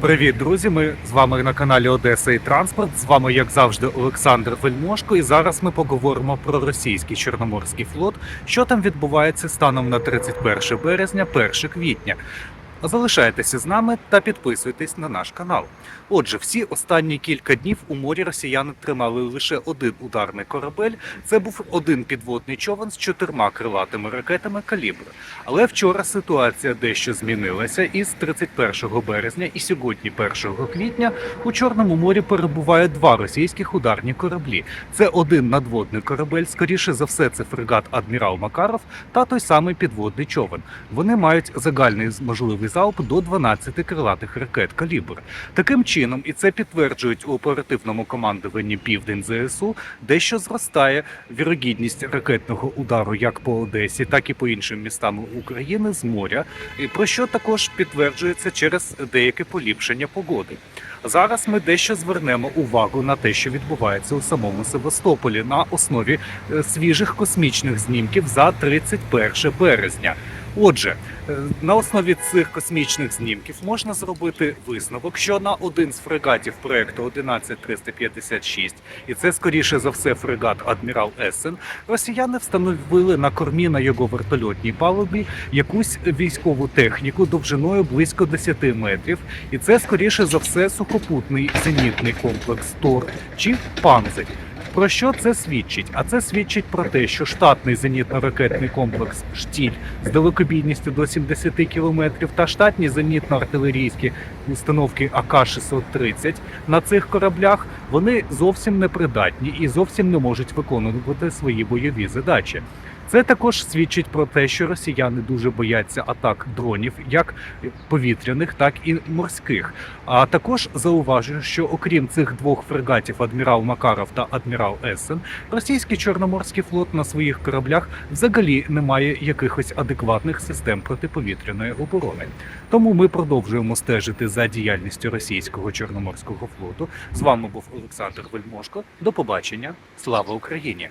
Привіт, друзі! Ми з вами на каналі Одеса і Транспорт. З вами, як завжди, Олександр Вельмошко. І зараз ми поговоримо про російський чорноморський флот, що там відбувається станом на 31 березня, 1 квітня. Залишайтеся з нами та підписуйтесь на наш канал. Отже, всі останні кілька днів у морі росіяни тримали лише один ударний корабель. Це був один підводний човен з чотирма крилатими ракетами калібр. Але вчора ситуація дещо змінилася, і з 31 березня і сьогодні, 1 квітня, у Чорному морі перебуває два російських ударні кораблі. Це один надводний корабель, скоріше за все, це фрегат Адмірал Макаров та той самий підводний човен. Вони мають загальний можливий залп до 12 крилатих ракет калібр. Таким чином, і це підтверджують у оперативному командуванні Південь ЗСУ, дещо зростає вірогідність ракетного удару як по Одесі, так і по іншим містам України з моря, про що також підтверджується через деяке поліпшення погоди. Зараз ми дещо звернемо увагу на те, що відбувається у самому Севастополі на основі е, свіжих космічних знімків за 31 березня. Отже, е, на основі цих космічних знімків можна зробити висновок, що на один з фрегатів проекту 11356, і це скоріше за все фрегат Адмірал Ессен, росіяни встановили на кормі на його вертольотній палубі якусь військову техніку довжиною близько 10 метрів, і це скоріше за все сухопутний зенітний комплекс Тор чи Панзель. Про що це свідчить? А це свідчить про те, що штатний зенітно-ракетний комплекс Штіль з далекобійністю до 70 км та штатні зенітно-артилерійські установки АК-630 на цих кораблях вони зовсім не придатні і зовсім не можуть виконувати свої бойові задачі. Це також свідчить про те, що росіяни дуже бояться атак дронів, як повітряних, так і морських. А також зауважую, що окрім цих двох фрегатів адмірал Макаров та адмірал Ессен, російський чорноморський флот на своїх кораблях взагалі не має якихось адекватних систем протиповітряної оборони. Тому ми продовжуємо стежити за діяльністю російського чорноморського флоту. З вами був Олександр Вельмошко. До побачення. Слава Україні!